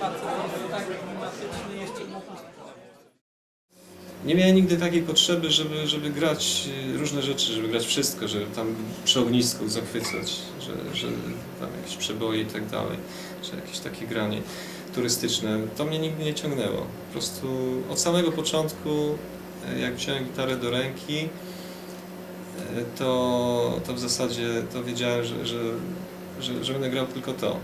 tak Nie miałem nigdy takiej potrzeby, żeby, żeby grać y, różne rzeczy, żeby grać wszystko, żeby tam przy ognisku zachwycać, że, że tam jakieś przeboje i tak dalej, czy jakieś takie granie turystyczne. To mnie nigdy nie ciągnęło. Po prostu od samego początku, y, jak wziąłem gitarę do ręki, y, to, to w zasadzie to wiedziałem, że, że, że, że będę grał tylko to.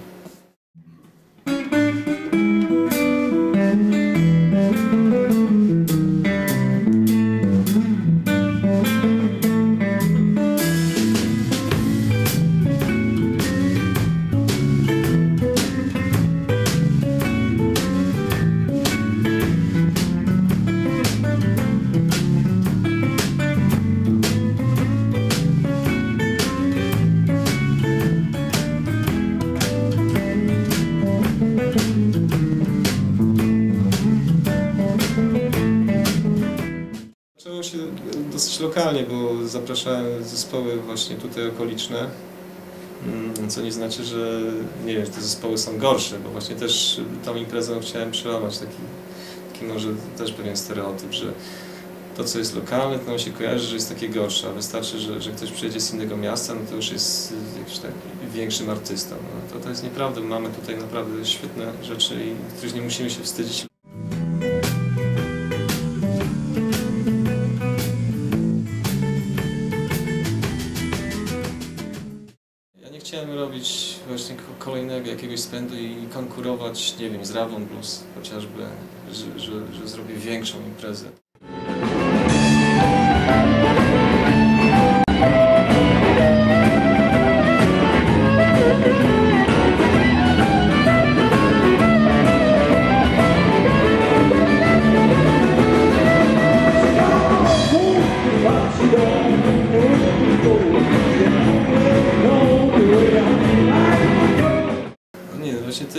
Się dosyć lokalnie, bo zapraszałem zespoły właśnie tutaj okoliczne, Mm, co nie znaczy, że nie wiem, te zespoły są gorsze, bo właśnie też tą imprezą chciałem przełamać taki, taki może też pewien stereotyp, że to, co jest lokalne, to nam się kojarzy, że jest takie gorsze, a wystarczy, że, że ktoś przyjedzie z innego miasta, no to już jest jakiś taki większym artystą. No, to, to jest nieprawda, mamy tutaj naprawdę świetne rzeczy, i których nie musimy się wstydzić. Chciałem robić właśnie ko- kolejnego jakiegoś spędu i konkurować, nie wiem, z Rawą Blues chociażby, że, że, że zrobię większą imprezę.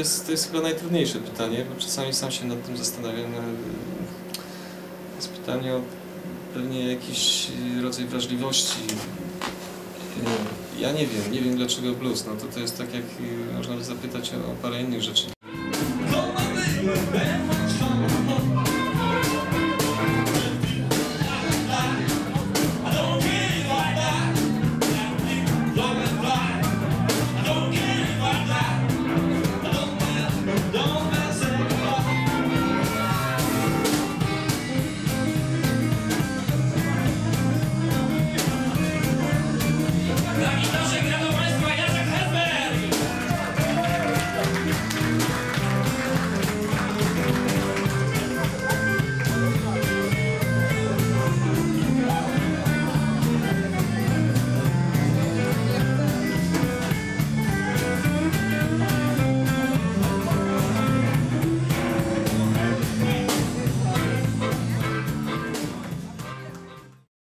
Jest, to jest chyba najtrudniejsze pytanie, bo czasami sam się nad tym zastanawiam. no, To jest pytanie o pewnie jakiś rodzaj wrażliwości. Ja nie wiem, nie wiem dlaczego blues. No to to jest tak jak można by zapytać o, parę innych rzeczy.